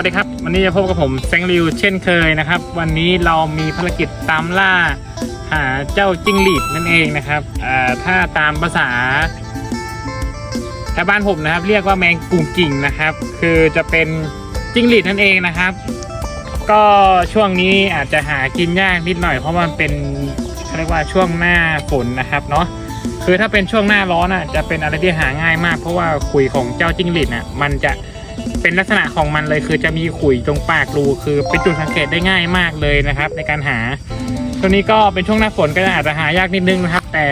วัสดีครับ วันนี้จะพบกับผมแซงริวเช่นเคยนะครับ วันนี้เรามีภารกิจตามล่า หาเจ้าจิ้งหรีดนั่นเองนะครับถ้าตามภาษาชาวบ้านผมนะครับ เรียกว่าแมงกุ่งกิ่งนะครับ คือจะเป็นจิ้งหรีดนั่นเองนะครับ ก็ช่วงนี้อาจจะหากินยากนิดหน่อยเพราะมันเป็นเขาเรียกว่าช่วงหน้าฝนนะครับเนาะคือถ้าเป็นช่วงหน้าร้อนอะจะเป็นอะไรที่หาง่ายมาก เพราะว่าขุยของเจ้าจิ้งหรีดน่ะมันจะ เป็นลักษณะของมันเลยคือจะมีขุยตรงปากรูคือเป็นจุดสังเกตได้ง่ายมากเลยนะครับ ในการหาตัวนี้ก็เป็นช่วงหน้าฝนก็อาจจะหายากนิดนึงนะครับ แต่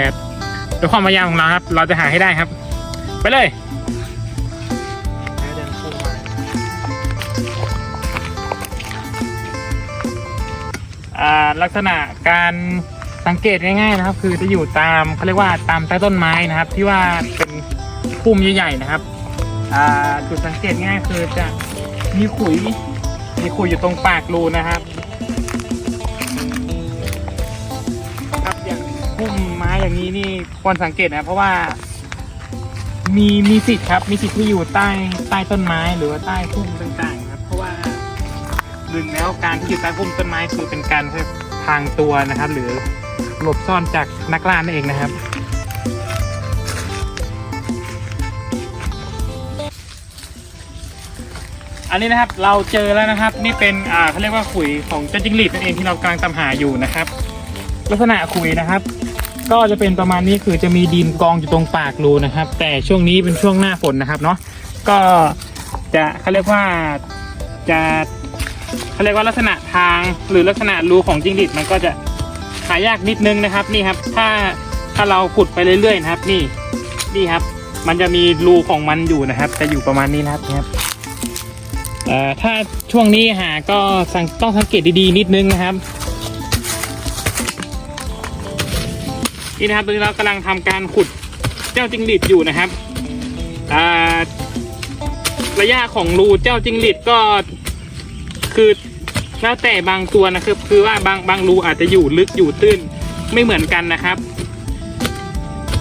ด้วยความพยายามของเราครับ เราจะหาให้ได้ครับ ไปเลยลักษณะการสังเกตง่ายๆนะครับ คือจะอยู่ตามเขาเรียกว่าตามใต้ต้นไม้นะครับ ที่ว่าเป็นพุ่มใหญ่ๆนะครับ อ่าจุดสังเกตง่ายคือจะมีขุย มีขุยอยู่ตรงปากรูนะครับ ครับอย่างพุ่มไม้อย่างนี้นี่ควรสังเกตนะเพราะว่า มีมีสิทธิ์ครับ มีสิทธิ์ที่อยู่ใต้ใต้ต้นไม้หรือว่าใต้พุ่มต่างๆ ครับ เพราะว่าหนึ่งแล้วการที่อยู่ใต้พุ่มต้นไม้คือเป็นการพรางตัวนะครับ หรือหลบซ่อนจากนักล่านั่นเองนะครับ อันนี้นะครับเราเจอแล้วนะครับ นี่เป็นอ่าเขาเรียกว่าขุยของเจ้าจิ้งหรีดนั่นเองที่เรากำลังตามหาอยู่นะครับ ลักษณะขุยนะครับ ก็จะเป็นประมาณนี้คือจะมีดินกองอยู่ตรงปากรูนะครับ แต่ช่วงนี้เป็นช่วงหน้าฝนนะครับเนาะก็จะเขาเรียกว่าจะเขาเรียกว่าลักษณะทางหรือลักษณะรูของจิ้งหรีดมันก็จะหายากนิดนึงนะครับนี่ครับ ถ้าถ้าเราขุดไปเรื่อยๆนะครับ นี่นี่ครับ มันจะมีรูของมันอยู่นะครับ จะอยู่ประมาณนี้นะครับ ถ้าช่วงนี้หาก็สังต้องสังเกตดีๆนิดนึงนะครับ นี่นะครับตอนนี้เรากำลังทำการขุดเจ้าจิงหรีดอยู่นะครับระยะของรูเจ้าจิงหรีดก็คือแล้วแต่บางตัวนะครับคือว่าบางบางรูอาจจะอยู่ลึกอยู่ตื้นไม่เหมือนกันนะครับ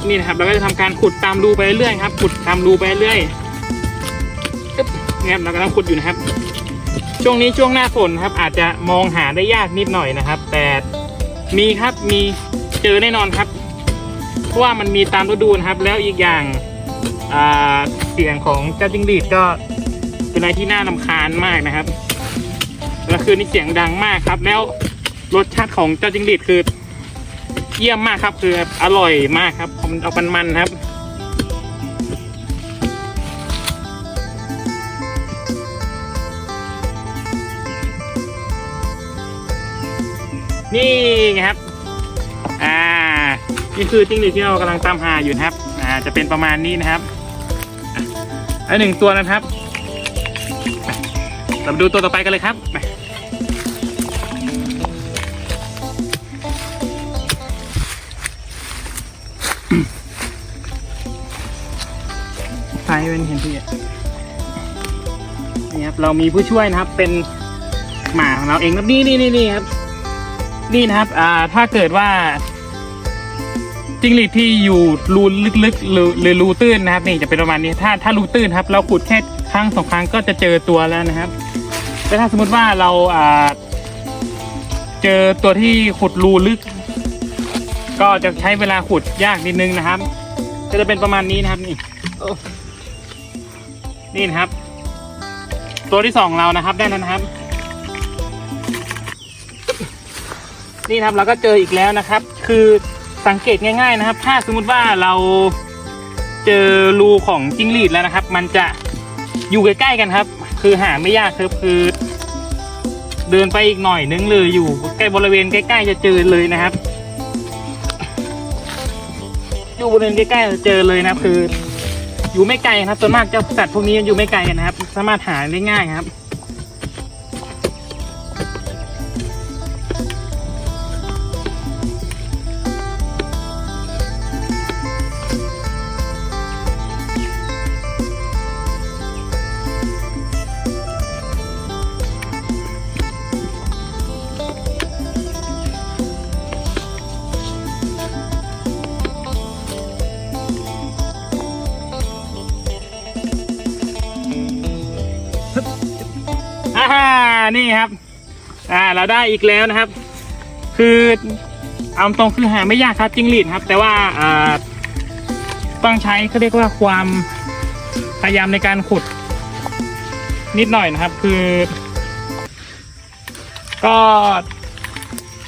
นี่นะครับเราก็จะทำการขุดตามรูไปเรื่อยครับ ขุดตามรูไปเรื่อย นี่ครับเรากำลังขุดอยู่นะครับ ช่วงนี้ช่วงหน้าฝนครับ อาจจะมองหาได้ยากนิดหน่อยนะครับ แต่มีครับมีเจอแน่นอนครับ เพราะว่ามันมีตามฤดูนะครับ แล้วอีกอย่างาเสียงของเจ้าจิงหรีดก็เป็นอะไรที่น่ารำคาญมากนะครับแล้วคือนี่เสียงดังมากครับ แล้วรสชาติของเจ้าจิงหรีดคือ เยี่ยมมากครับคืออร่อยมากครับมันเอามันๆครับ นี่ไงครับ อ่า นี่คือจิ้งหรีดที่เรากำลังตามหาอยู่นะครับ อ่า จะเป็นประมาณนี้นะครับอันหนึ่งตัวนะครับ เรามาดูตัวต่อไปกันเลยครับไปใครเป็นเห็นพี่อะนี่ครับ เรามีผู้ช่วยนะครับ เป็นหมาของเราเองครับนี่นี่นี่ครับ นี่นะครับอ่าถ้าเกิดว่าจิ้งหรีดที่อยู่รูลึกๆหรือหรือรูตื้นนะครับ นี่จะเป็นประมาณนี้ ถ้าถ้ารูตื้นครับ เราขุดแค่ครั้งสองครั้งก็จะเจอตัวแล้วนะครับ แต่ถ้าสมมติว่าเราอ่าเจอตัวที่ขุดรูลึก ก็จะใช้เวลาขุดยากนิดนึงนะครับ ก็จะเป็นประมาณนี้นะครับนี่โอ้นี่นะครับ ตัวที่สองเรานะครับได้แล้วนะครับ นี่นะครับเราก็เจออีกแล้วนะครับ คือสังเกตง่าย ๆนะครับ ถ้าสมมุติว่าเราเจอรูของจิ้งหรีดแล้วนะครับ มันจะอยู่ใกล้ๆกันครับ คือหาไม่ยากครับคือเดินไปอีกหน่อยนึงเลยอยู่ใกล้บริเวณใกล้ๆจะเจอเลยนะครับ อยู่บริเวณใกล้ๆจะเจอเลยนะครับคือ อยู่ไม่ไกลครับส่วนมากเจ้าสัตว์พวกนี้อยู่ไม่ไกลกันนะครับ สามารถหาได้ง่ายครับ นี่ครับ อ่า เราได้อีกแล้วนะครับ คือเอาตรงคือหาไม่ยากครับจิงหรีดครับ แต่ว่าอ่าต้องใช้เขาเรียกว่าความพยายามในการขุด นิดหน่อยนะครับ คือ ก็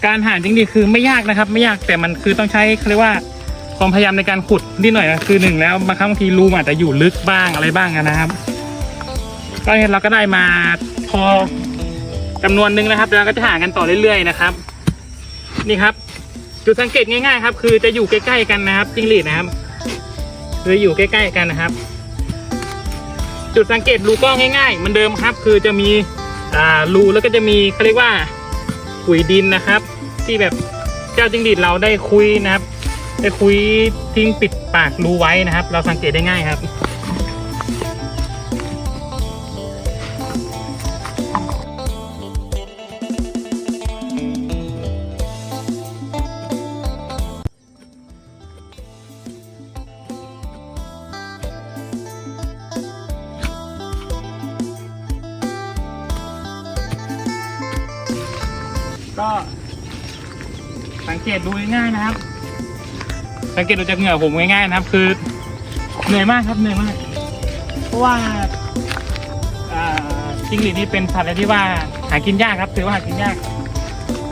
การหาจิงหรีดคือไม่ยากนะครับ ไม่ยากแต่มันคือต้องใช้เขาเรียกว่าความพยายามในการขุดนิดหน่อยนะคือหนึ่งแล้วบางครั้งบางทีรูมอาจจะอยู่ลึกบ้างอะไรบ้างนะครับ ก็เห็นเราก็ได้มาพอ จำนวนหนึ่งนะครับเดี๋ยวเราก็จะหากันต่อเรื่อยๆนะครับ นี่ครับ จุดสังเกตง่ายๆครับ คือจะอยู่ใกล้ๆกันนะครับจิ้งหรีดนะครับคืออยู่ใกล้ๆกันนะครับ จุดสังเกตรูก็ง่ายๆเหมือนเดิมครับ คือจะมีอ่ารูแล้วก็จะมีเขาเรียกว่าขุยดินนะครับ ที่แบบเจ้าจิ้งหรีดเราได้คุยนะครับ ได้คุยทิ้งปิดปากรูไว้นะครับ เราสังเกตได้ง่ายครับ ก็สังเกตดูง่ายๆนะครับ สังเกตดูจากเหงื่อผมง่ายๆนะครับ คือเหนื่อยมากครับเหนื่อยมาก เพราะว่าจิ้งหรีดนี่เป็นสัตว์ที่ว่าหากินยากครับ ถือว่าหากินยาก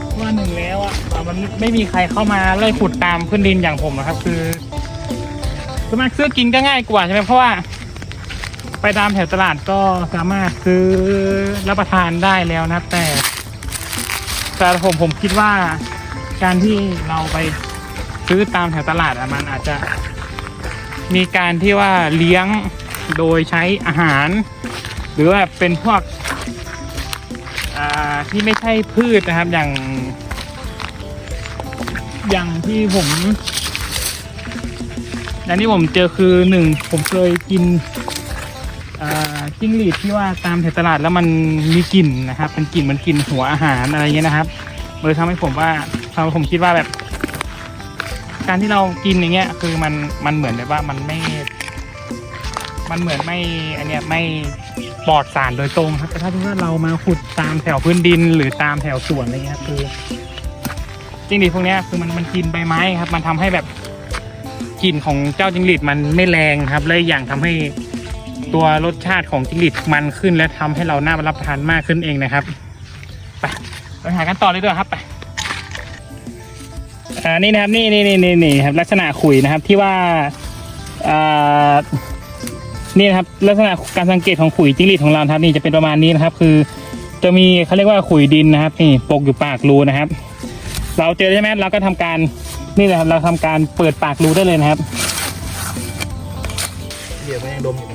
เพราะว่าหนึ่งแล้วอะมันไม่มีใครเข้ามาไล่ขุดตามพื้นดินอย่างผมนะครับ คือสามารซื้อกินก็ง่ายกว่าใช่ไหมเพราะว่า ไปตามแถวตลาดก็สามารถซื้อรับประทานได้แล้วนะแต่ แต่ผมผมคิดว่าการที่เราไปซื้อตามแถวตลาดอะมันอาจจะมีการที่ว่าเลี้ยงโดยใช้อาหาร หรือว่าเป็นพวกอ่าที่ไม่ใช่พืชนะครับอย่าง อย่างที่ผมอย่างที่ผมเจอคือหนึ่งผมเคยกิน จิ้งหรีดที่ว่าตามแถวตลาดแล้วมันมีกลิ่นนะครับเป็นกลิ่นเหมันกลิ่นหัวอาหารอะไรเงี้ยนะครับเลยทำให้ผมว่าทำให้ผมคิดว่าแบบ การที่เรากินอย่างเงี้ย คือมันมันเหมือนแบบว่ามันไม่ มันเหมือนไม่อันเนี้ยไม่ปลอดสารโดยตรงครับ แต่ถ้าที่ว่าเรามาขุดตามแถวพื้นดิน หรือตามแถวสวนอะไรเงี้ยคือจิ้งหรีดพวกเนี้ยคือมันมันกินใบไม้ครับ มันทำให้แบบกลิ่นของเจ้าจิ้งหรีดมันไม่แรงครับและอีกอย่างทำให้ ตัวรสชาติของจิ้งหรีดมันขึ้น และทำให้เราน่ารับประทานมากขึ้นเองนะครับไปเราหากันต่อเลยดีกว่าครับไปอ่านี่นะครับนี่นี่นี่นี่นี่ครับลักษณะขุยนะครับที่ว่าอ่านี่นะครับลักษณะการสังเกตของขุยจิ้งหรีดของเราครับนี่จะเป็นประมาณนี้นะครับ คือ จะมีเขาเรียกว่าขุยดินนะครับ นี่ปกอยู่ปากรูนะครับ เราเจอใช่ไหมเราก็ทำการนี่นะครับ เราทำการเปิดปากรูได้เลยนะครับเดี๋ยวมันยังดมอยู่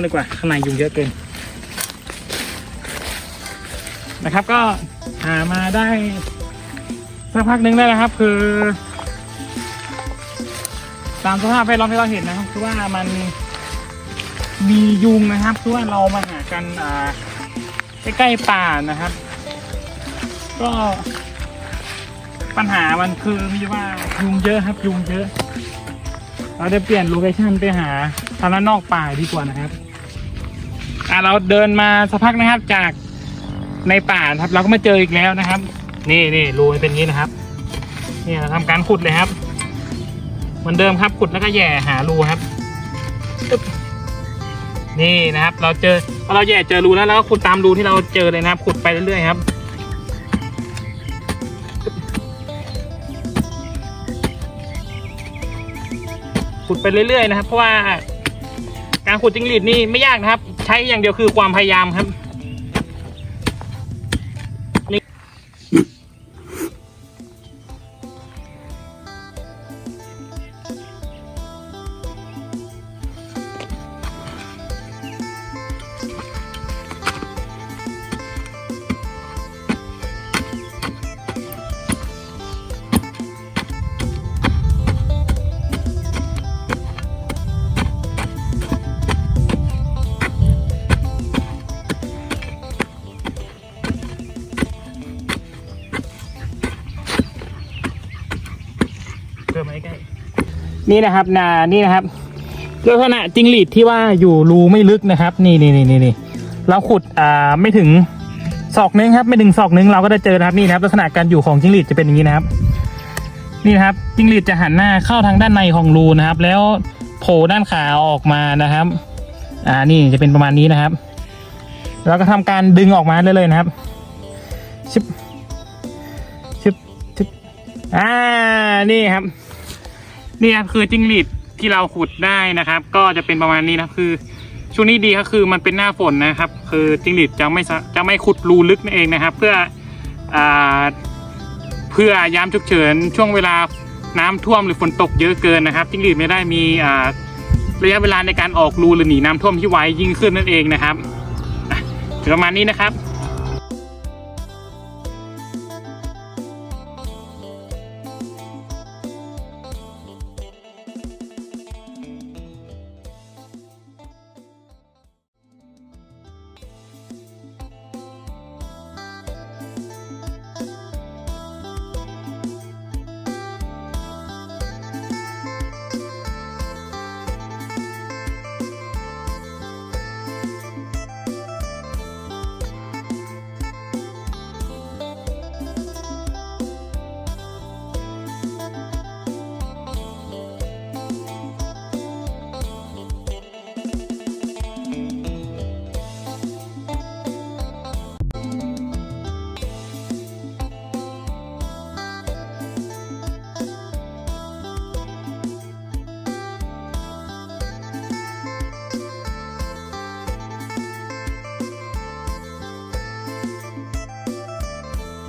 เลยเข้าดีกว่าข้างในยุงเยอะเกินนะครับก็หามาได้สักพักหนึ่งได้แล้วครับ คือ ตามสภาพแวดล้อมที่เราเห็นนะครับคือว่ามันมียุงนะครับคือว่าเรามาหากันอ่าใกล้ๆป่านะครับ ก็ปัญหามันคือมีว่ายุงเยอะครับยุงเยอะ เราจะเปลี่ยนโลเคชั่นไปหา ทางด้นนอกป่าดีกว่านะครับอ่าเราเดินมาสักพักนะครับจากในป่านะครับ เราก็มาเจออีกแล้วนะครับ นี่นี่รูมันเป็นอย่างนี้นะครับนี่เราทำการขุดเลยครับเหมือนเดิมครับขุดแล้วก็แย่หารูครับตึ๊บนี่นะครับ เราเจอพอเราแย่เจอรูแล้วเราก็ขุดตามรูที่เราเจอเลยนะครับ ขุดไปเรื่อยๆครับ ขุดไปเรื่อยๆนะครับ เพราะว่า การขุดจิ้งหรีดนี่ไม่ยากนะครับ ใช้อย่างเดียวคือความพยายามครับ นี่นะครับนานี่นะครับลักษณะจิงหรีดที่ว่าอยู่รูไม่ลึกนะครับ นี่นี่นี่นี่นี่เราขุดอ่าไม่ถึงศอกนึงครับ ไม่ถึงศอกนึงเราก็จะเจอนะครับนี่นะครับลักษณะการอยู่ของจิงหรีดจะเป็นอย่างนี้นะครับ นี่นะครับจิงหรีดจะหันหน้าเข้าทางด้านในของรูนะครับ แล้วโผล่ด้านขาออกมานะครับ อ่านี่จะเป็นประมาณนี้นะครับแล้วก็ทำการดึงออกมาเลยเลยนะครับชึบชึบชึบอ่านี่ครับ นี่ครับคือจิ้งหรีดที่เราขุดได้นะครับ ก็จะเป็นประมาณนี้นะคือช่วงนี้ดีก็คือมันเป็นหน้าฝนนะครับ คือจิ้งหรีดจะไม่จะไม่ขุดรูลึกนั่นเองนะครับ เพื่ออเพื่อยามฉุกเฉินช่วงเวลาน้ำท่วมหรือฝนตกเยอะเกินนะครับ จิ้งหรีดไม่ได้มีระยะเวลาในการออกรูหรือหนีน้ำท่วมที่ไวยิ่งขึ้นนั่นเองนะครับประมาณนี้นะครับ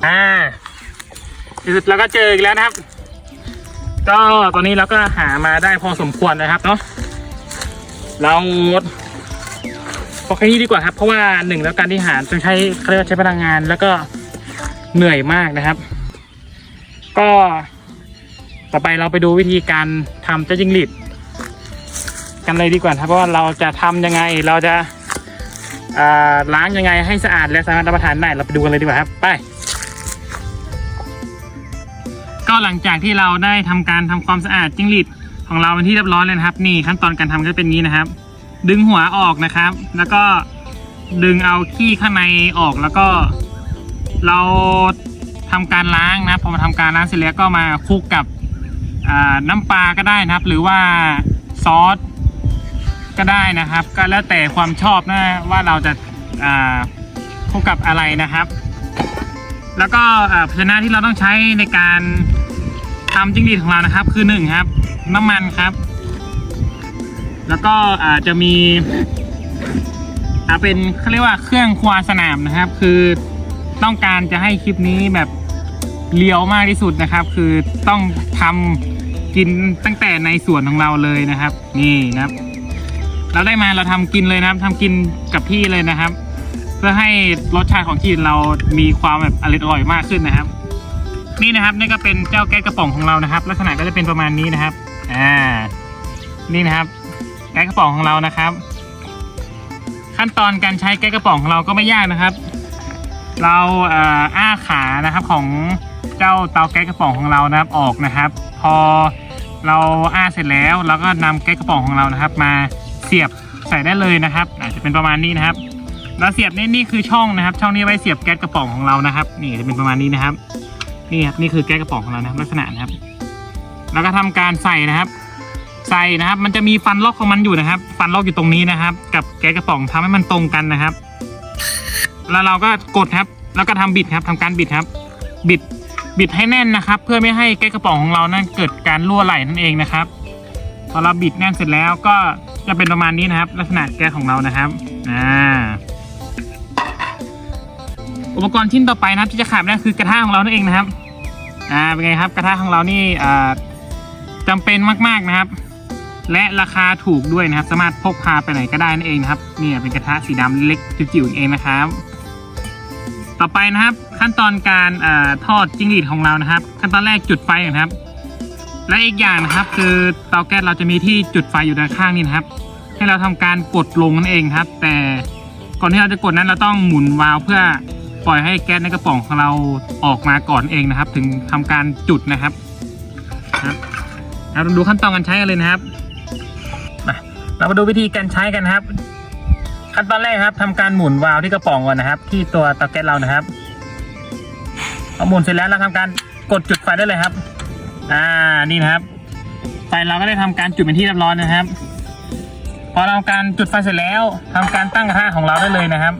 อ่าที่สุดเราก็เจออีกแล้วนะครับ ก็ตอนนี้เราก็หามาได้พอสมควรนะครับเนาะเราพอแค่นี้ดีกว่าครับ เพราะว่าหนึ่งแล้วการที่หาต้องใช้เขาเรียกว่าใช้พลังงาน แล้วก็เหนื่อยมากนะครับ ก็ต่อไปเราไปดูวิธีการทำเจ้าจิงหรีดกันเลยดีกว่าครับเพราะว่าเราจะทำยังไงเราจะล้างยังไงให้สะอาดและสามารถรับประทานได้เราไปดูกันเลยดีกว่าครับ ไป ก็หลังจากที่เราได้ทำการทำความสะอาดจิ้งหรีดของเราเป็นที่เรียบร้อยเลยนะครับ นี่ขั้นตอนการทำก็เป็นนี้นะครับ ดึงหัวออกนะครับ แล้วก็ดึงเอาขี้ข้างในออกแล้วก็ เราทำการล้างนะพอมาทำการล้างเสร็จแล้วก็มาคลุกกับน้ำปลาก็ได้นะครับ หรือว่าซอสก็ได้นะครับ ก็แล้วแต่ความชอบนะว่าเราจะาคลุกกับอะไรนะครับ แล้วก็ภาชนะที่เราต้องใช้ในการ ทำจิ้งหรีดของเรานะครับ คือหนึ่งครับ น้ำมันครับ แล้วก็อาจจะมีอาเป็นเขาเรียกว่าเครื่องครัวสนามนะครับ คือต้องการจะให้คลิปนี้แบบเลียวมากที่สุดนะครับ คือต้องทำกินตั้งแต่ในสวนของเราเลยนะครับ นี่นะครับ เราได้มาเราทำกินเลยนะครับทำกินกับพี่เลยนะครับ เพื่อให้รสชาติของที่เรามีความแบบอร่อยมากขึ้นนะครับ นี่นะครับนี่ก็เป็นเจ้าแก๊สกระป๋องของเรานะครับ ลักษณะก็จะเป็นประมาณนี้นะครับอ่านี่นะครับ แก๊สกระป๋องของเรานะครับ ขั้นตอนการใช้แก๊สกระป๋องของเราก็ไม่ยากนะครับ เราเอ่ออ้าขานะครับของเจ้าเตาแก๊สกระป๋องของเรานะครับออกนะครับ พอเราอ้าเสร็จแล้วเราก็นำแก๊สกระป๋องของเรานะครับ มาเสียบใส่ได้เลยนะครับ อาจจะเป็นประมาณนี้นะครับเราเสียบนี่นี่คือช่องนะครับ ช่องนี้ไว้เสียบแก๊สกระป๋องของเรานะครับ นี่จะเป็นประมาณนี้นะครับ นี่ครับนี่คือแก๊สกระป๋องของเรานะครับลักษณะนะครับ แล้วก็ทำการใส่นะครับ ใส่นะครับ มันจะมีฟันล็อกของมันอยู่นะครับ ฟันล็อกอยู่ตรงนี้นะครับ กับแก๊สกระป๋องทำให้มันตรงกันนะครับ แล้วเราก็กดครับ แล้วก็ทำบิดครับทำการบิดครับ บิดบิดให้แน่นนะครับ เพื่อไม่ให้แก๊สกระป๋องของเรานั้นเกิดการรั่วไหลนั่นเองนะครับพอเราบิดแน่นเสร็จแล้วก็จะเป็นประมาณนี้นะครับ ลักษณะแก๊สของเรานะครับอ่าอุปกรณ์ชิ้นต่อไปนะครับที่จะขาดไม่ได้คือกระทะของเรานั่นเองนะครับ อ่าเป็นไงครับกระทะของเรานี่อ่าจำเป็นมากๆนะครับ และราคาถูกด้วยนะครับ สามารถพกพาไปไหนก็ได้นั่นเองนะครับเนี่ยเป็นกระทะสีดำเล็กจิ๋วๆเองนะครับ ต่อไปนะครับขั้นตอนการอ่าทอดจิ้งหรีดของเรานะครับ ขั้นตอนแรกจุดไฟก่อนครับ และอีกอย่างนะครับ คือเตาแก๊สเราจะมีที่จุดไฟอยู่ด้านข้างนี่นะครับ ให้เราทำการกดลงนั่นเองครับ แต่ก่อนที่เราจะกดนั้นเราต้องหมุนวาล์วเพื่อ ปล่อยให้แก๊สในกระป๋องของเราออกมาก่อนเองนะครับ ถึงทำการจุดนะครับครับเราดูขั้นตอนการใช้กันเลยนะครับมาเรามาดูวิธีการใช้กันนะครับ ขั้นตอนแรกครับทำการหมุนวาล์วที่กระป๋องก่อนนะครับ ที่ตัวเตาแก๊สเรานะครับพอหมุนเสร็จแล้วเราทำการกดจุดไฟได้เลยครับ อ่านี่นะครับ ไฟเราก็ได้ทำการจุดเป็นที่เรียบร้อยนะครับ พอเราทำการจุดไฟเสร็จแล้วทำการตั้งกระทะของเราได้เลยนะครับ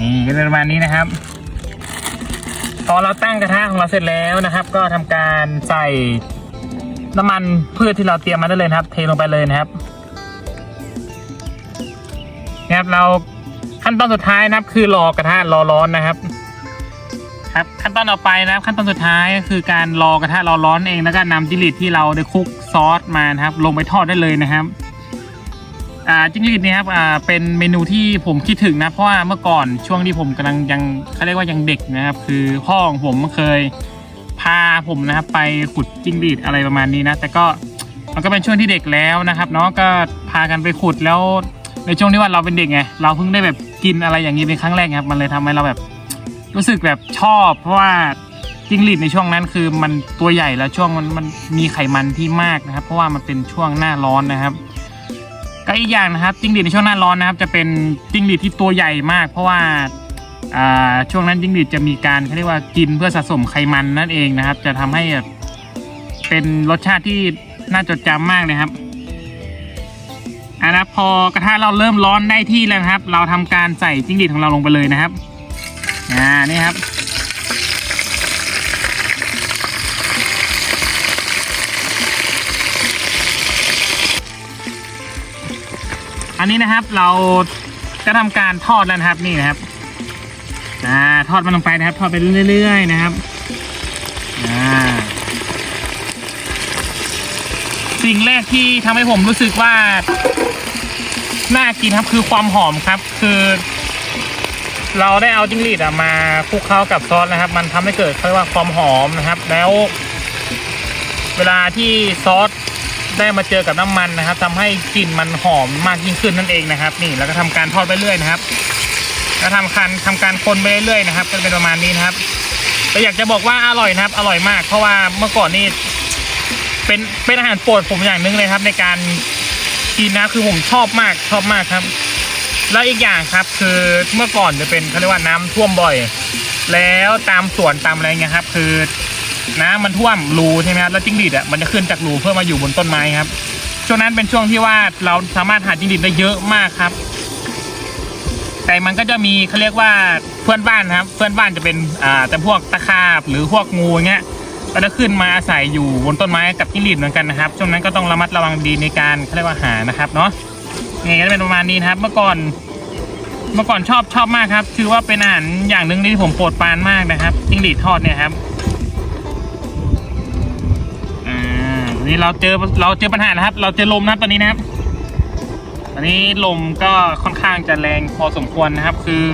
นี่ก็ประมาณนี้นะครับพอเราตั้งกระทะของเราเสร็จแล้วนะครับ ก็ทำการใส่น้ำมันพืชที่เราเตรียมมาได้เลยนะครับ เทลงไปเลยนะครับนะครับเราขั้นตอนสุดท้ายนะครับ คือรอกระทะรอร้อนนะครับ ครับ ขั้นตอนต่อไปนะครับ ขั้นตอนสุดท้ายก็คือการรอกระทะรอร้อนเองแล้วก็นำจิงหรีดที่เราได้คลุกซอสมานะครับ ลงไปทอดได้เลยนะครับ อ่าจิ้งหรีดเนี่ยครับอ่าเป็นเมนูที่ผมคิดถึงนะ เพราะว่าเมื่อก่อนช่วงที่ผมกำลังยังเขาเรียกว่ายังเด็กนะครับ คือพ่อของผมเคยพาผมนะครับไปขุดจิ้งหรีดอะไรประมาณนี้นะ แต่ก็มันก็เป็นช่วงที่เด็กแล้วนะครับเนาะก็พากันไปขุดแล้วในช่วงที่ว่าเราเป็นเด็กไงเราเพิ่งได้แบบกินอะไรอย่างนี้เป็นครั้งแรกครับ มันเลยทำให้เราแบบรู้สึกแบบชอบ เพราะว่าจิ้งหรีดในช่วงนั้นคือมันตัวใหญ่แล้วช่วงมันมันมีไขมันที่มากนะครับ เพราะว่ามันเป็นช่วงหน้าร้อนนะครับ ก็อีกอย่างนะครับจิ้งหรีดในช่วงหน้าร้อนนะครับ จะเป็นจิ้งหรีดที่ตัวใหญ่มาก เพราะว่าช่วงนั้นจิ้งหรีดจะมีการเขาเรียกว่ากินเพื่อสะสมไขมันนั่นเองนะครับ จะทำให้เป็นรสชาติที่น่าจดจำมากเลยครับอ่านะพอกระทะเราเริ่มร้อนได้ที่แล้วครับ เราทำการใส่จิ้งหรีดของเราลงไปเลยนะครับอ่านี่ครับ อันนี้นะครับเราก็ทำการทอดแล้วนะครับนี่นะครับอ่าทอดมันลงไปนะครับ ทอดไปเรื่อยๆนะครับอ่าสิ่งแรกที่ทำให้ผมรู้สึกว่าน่ากินครับคือความหอมครับ คือ เราได้เอาจิ้งหรีดมาคลุกเข้ากับซอสนะครับ มันทำให้เกิดเขาเรียกว่าความหอมนะครับ แล้ว เวลาที่ซอส ได้มาเจอกับน้ำมันนะครับทำให้กลิ่นมันหอมมากยิ่งขึ้นนั่นเองนะครับ นี่แล้วก็ทำการทอดไปเรื่อยนะครับแล้วทำการทำการคนไปเรื่อยนะครับ ก็เป็นประมาณนี้นะครับแต่อยากจะบอกว่าอร่อยนะครับ อร่อยมาก เพราะว่าเมื่อก่อนนี่เป็นเป็นอาหารโปรดผมอย่างหนึงเลยครับ ในการกินนะคือผมชอบมากชอบมากครับ แล้วอีกอย่างครับ คือเมื่อก่อนจะเป็นเขาเรียกว่าน้ำท่วมบ่อย แล้วตามสวนตามอะไรเงี้ยครับ คือ น้ำมันท่วมรูใช่ไหมครับแล้วจิ้งหรีดอะมันจะขึ้นจากรูเพื่อมาอยู่บนต้นไม้ครับ ช่วงนั้นเป็นช่วงที่ว่าเราสามารถหาจิ้งหรีดได้เยอะมากครับ แต่มันก็จะมีเขาเรียกว่าเพื่อนบ้านครับ เพื่อนบ้านจะเป็นอ่าแต่พวกตะขาบหรือพวกงูเงี้ยก็จะขึ้นมาอาศัยอยู่บนต้นไม้กับจิ้งหรีดเหมือนกันนะครับ ช่วงนั้นก็ต้องระมัดระวังดีในการเขาเรียกว่าหานะครับเนาะนี่ก็จะเป็นประมาณนี้นะครับ เมื่อก่อนเมื่อก่อนชอบชอบมากครับถือว่าเป็นอาหารอย่างหนึ่งที่ผมโปรดปรานมากนะครับจิ้งหรีดทอดเนี่ยครับ นี้เราเจอเราเจอปัญหานะครับ เราเจอลมนะครับตอนนี้นะครับตอนนี้ลมก็ค่อนข้างจะแรงพอสมควรนะครับ คือ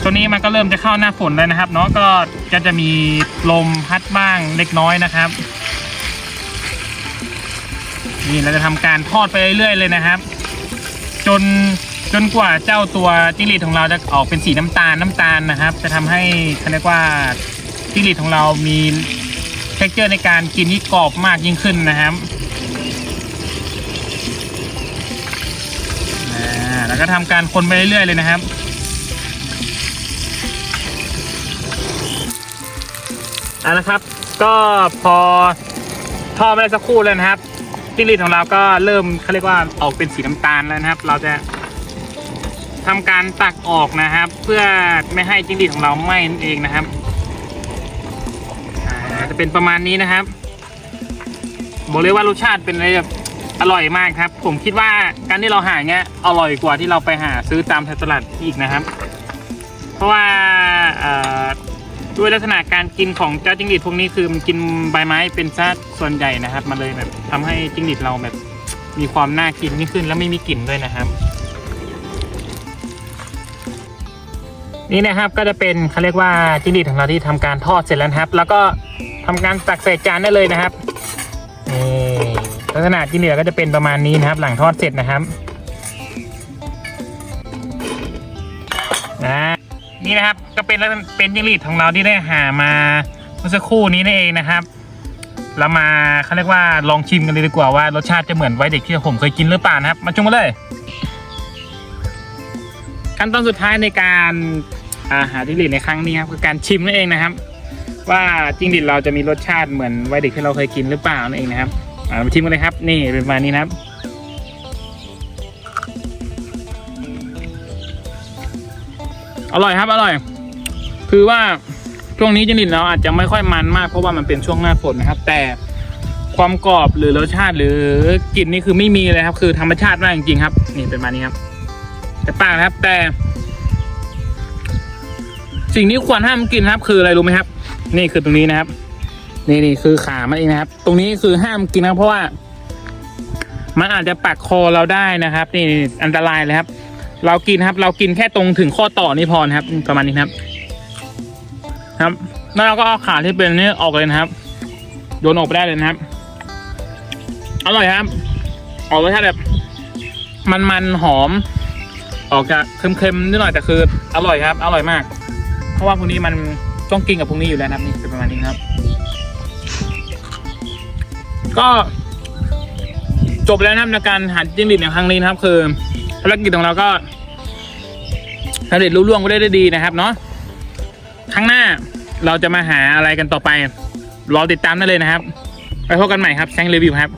ช่วงนี้มันก็เริ่มจะเข้าหน้าฝนแล้วนะครับเนาะก็ก็จะมีลมพัดบ้างเล็กน้อยนะครับนี่เราจะทำการทอดไปเรื่อยๆเลยนะครับ จนจนกว่าเจ้าตัวจิ้งหรีดของเราจะออกเป็นสีน้ำตาลน้ำตาลนะครับ จะทำให้เขาเรียกว่าจิ้งหรีดของเรามี เท็กเจอร์ในการกินที่กรอบมากยิ่งขึ้นนะครับแล้วก็ทำการคนไปเรื่อยๆเลยนะครับเอาละครับ ก็พอทอดไปได้สักครู่แล้วนะครับจิ้งหรีดของเราก็เริ่มเขาเรียกว่าออกเป็นสีน้ำตาลแล้วนะครับ เราจะทำการตักออกนะครับ เพื่อไม่ให้จิ้งหรีดของเราไหม้นั่นเองนะครับ เป็นประมาณนี้นะครับ บอกเลยว่ารสชาติเป็นอะไรแบบอร่อยมากครับ ผมคิดว่าการที่เราหาเงี้ยอร่อยกว่าที่เราไปหาซื้อตามตลาดอีกนะครับ เพราะว่าด้วยลักษณะการกินของเจ้าจิ้งหรีดพวกนี้คือมันกินใบไม้เป็นซะส่วนใหญ่นะครับมันเลยแบบทำให้จิ้งหรีดเราแบบมีความน่ากินยิ่งขึ้นและไม่มีกลิ่นด้วยนะครับ นี่นะครับก็จะเป็นเขาเรียกว่าจิ้งหรีดของเราที่ทำการทอดเสร็จแล้วครับ แล้วก็ ทำการตักใส่จานได้เลยนะครับนี่ลักษณะจิ้งหรีดก็จะเป็นประมาณนี้นะครับ หลังทอดเสร็จนะครับนะนี่นะครับก็เป็นเป็นจิ้งหรีดของเราที่ได้หามาเมื่อสักครู่นี้นั่นเองนะครับ เรามาเขาเรียกว่าลองชิมกันเลยดีกว่าว่ารสชาติจะเหมือนไว้เด็กที่ผมเคยกินหรือเปล่านะครับ มาชมกันเลย ขั้นตอนสุดท้ายในการอาหาจิ้งหรีดในครั้งนี้ครับคือการชิมนั่นเองนะครับ ว่าจิ้งหรีดเราจะมีรสชาติเหมือนไว้เด็กที่เราเคยกินหรือเปล่านั่นเองนะครับอ่ามาชิมกันเลยครับ นี่เป็นประมาณนี้นะครับอร่อยครับอร่อย คือว่าช่วงนี้จิ้งหรีดเราอาจจะไม่ค่อยมันมากเพราะว่ามันเป็นช่วงหน้าฝนนะครับ แต่ความกรอบหรือรสชาติหรือกลิ่นนี่คือไม่มีเลยครับ คือธรรมชาติมากจริงๆครับ นี่เป็นมานี้ครับ แต่ปากนะครับแต่ สิ่งที่ควรห้ามกินครับ คืออะไรรู้ไหมครับ นี่คือตรงนี้นะครับ นี่นี่คือขามันเองนะครับ ตรงนี้คือห้ามกินนะเพราะว่า มันอาจจะปักคอเราได้นะครับ นี่อันตรายเลยครับ เรากินครับ เรากินแค่ตรงถึงข้อต่อนี่พอนะครับ ประมาณนี้ครับ ครับ แล้วเราก็เอาขาที่เป็นนี่ออกเลยนะครับโยนออกไปได้เลยนะครับ อร่อยครับ ออกรสชาติแบบ มันๆหอม ออกจะเค็มๆนิดหน่อยแต่คือ อร่อยครับ อร่อยมาก เพราะว่าพวกนี้มัน ต้องกินกับพวกนี้อยู่แล้วนะครับนี่เป็นประมาณนี้ครับ ก็จบแล้วนะครับในการหัดจิ้งหรีดในครั้งนี้นะครับ คือภารกิจของเราก็สำเร็จรุ่ล่วงไปได้ด้ดีนะครับ เนาะครั้งหน้าเราจะมาหาอะไรกันต่อไป รอติดตามได้เลยนะครับ ไปพบกันใหม่ครับแซงรีวิวครับ